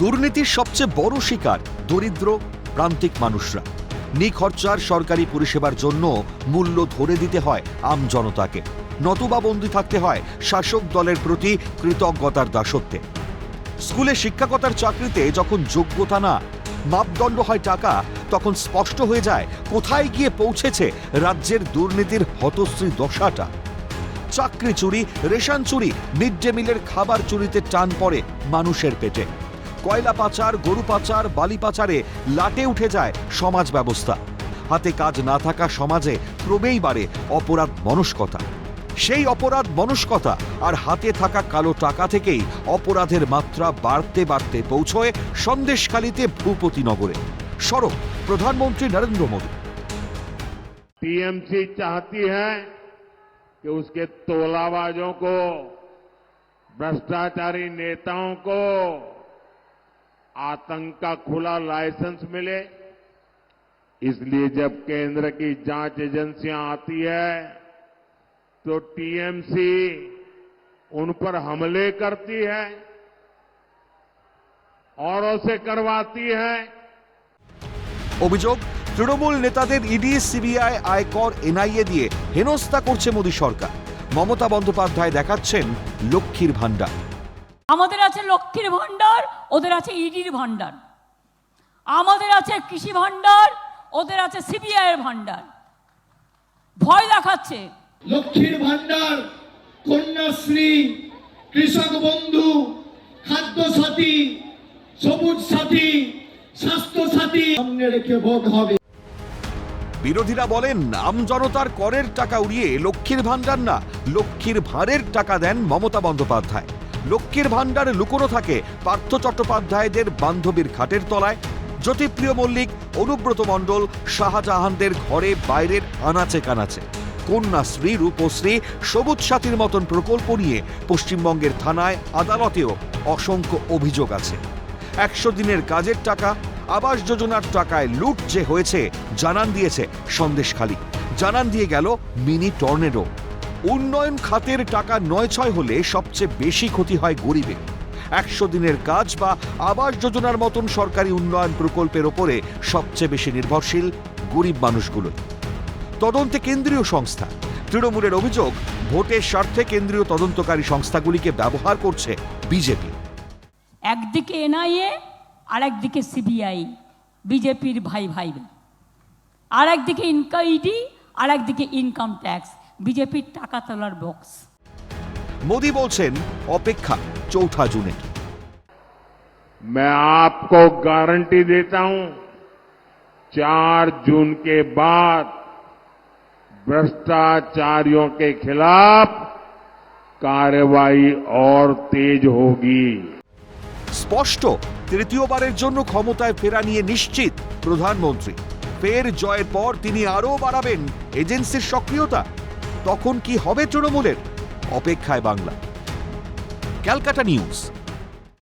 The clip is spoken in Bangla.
দুর্নীতির সবচেয়ে বড় শিকার দরিদ্র, প্রান্তিক মানুষরা। নিখরচার সরকারি পরিষেবার জন্য মূল্য ধরে দিতে হয় আম জনতাকে। নতুবা বন্দি থাকতে হয় শাসক দলের প্রতি কৃতজ্ঞতার দাসত্বে। স্কুলে শিক্ষকতার চাকরিতে যখন যোগ্যতা না, মাপদণ্ড হয় টাকা, তখন স্পষ্ট হয়ে যায় কোথায় গিয়ে পৌঁছেছে রাজ্যের দুর্নীতির হতশ্রী দশাটা। চাকরি চুরি, রেশন চুরি, মিড ডে মিলের খাবার চুরিতে টান পড়ে মানুষের পেটে। কয়লা পাচার গরু পাচার বালি পাচারে লাটে উঠে যায় সমাজ ব্যবস্থা হাতে কাজ না থাকা সমাজে ক্রমেই বাড়ে অপরাধ মনস্কতা সেই অপরাধ মনস্কতা আর হাতে থাকা কালো টাকা থেকেই অপরাধের মাত্রা বাড়তে বাড়তে পৌঁছয় সন্দেশখালিতে ভূপতিনগরে সড়ক প্রধানমন্ত্রী নরেন্দ্র মোদী टीएमसी चाहती है कि उसके तोलाबाजों को भ्रष्टाचारी नेताओं को आतंक का खुला लाइसेंस मिले इसलिए जब केंद्र की जांच एजेंसियां आती है तो टीएमसी उन पर हमले करती है औरों से करवाती है অভিযোগ তৃণমূল নেতাদের ইডি সিবিআই আয়কর এনআইএ দিয়ে হেনস্থা করছে মোদী সরকার মমতা বন্দ্যোপাধ্যায় দেখাচ্ছেন লক্ষ্মীর ভাণ্ডার আমাদের আছে লক্ষ্মীর ভাণ্ডার ওদের আছে ইডির ভাণ্ডার। আমাদের আছে কৃষি ভাণ্ডার ওদের আছে সিবিআই এর ভাণ্ডার। ভয় দেখাচ্ছে। লক্ষ্মীর ভান্ডার কন্যাশ্রী কৃষক বন্ধু খাদ্য সাথী সবুজ সাথী স্বাস্থ্য সাথী সামনে রেখে ভোট হবে। বিরোধীরা বলেন আম জনতার করের টাকা উড়িয়ে লক্ষ্মীর ভাণ্ডার না লক্ষ্মীর ভাঁড়ের টাকা দেন মমতা বন্দ্যোপাধ্যায়। লক্ষ্মীর ভাণ্ডার লুকোনো থাকে পার্থ চট্টোপাধ্যায়দের বান্ধবীর খাটের তলায়। জ্যোতিপ্রিয় মল্লিক, অনুব্রত মণ্ডল, শাহজাহানদের ঘরে বাইরের আনাচে কানাচে। কন্যাশ্রী, রূপশ্রী, সবুজ সাথীর মতন প্রকল্প নিয়ে পশ্চিমবঙ্গের থানায় আদালতেও অসংখ্য অভিযোগ আছে। একশো দিনের কাজের টাকা, আবাস যোজনার টাকায় লুট যে হয়েছে, জানান দিয়েছে সন্দেশখালী জানান দিয়ে গেল মিনি টর্নেডো। উন্নয়ন খাতের টাকা নয় ছয় হলে সবচেয়ে বেশি ক্ষতি হয় গরিবের। একশো দিনের কাজ বা আবাস যোজনার মতন সরকারি উন্নয়ন প্রকল্পের ওপরে সবচেয়ে বেশি নির্ভরশীল গরিব মানুষগুলো তদন্তে কেন্দ্রীয় সংস্থা। তৃণমূলের অভিযোগ, ভোটের স্বার্থে কেন্দ্রীয় তদন্তকারী সংস্থাগুলিকে ব্যবহার করছে বিজেপি। একদিকে এনআইএ আর একদিকে সিবিআই, বিজেপির ভাই ভাই আর একদিকে ইনকাম ইডি আর একদিকে ইনকাম ট্যাক্স। বিজেপির টাকা তোলার বক্স মোদি বলছেন অপেক্ষা চৌঠা জুনের मैं आपको गारंटी देता हूं चार जून के बाद भ्रष्टाचारियों के खिलाफ कार्रवाई और तेज होगी স্পষ্ট তৃতীয়বারের জন্য ক্ষমতায় ফেরা নিয়ে নিশ্চিত প্রধানমন্ত্রী ফের জয়ের পর তিনি আরও বাড়াবেন এজেন্সির সক্রিয়তা তখন কি হবে তৃণমূলের? অপেক্ষায় বাংলা। ক্যালকাটা নিউজ।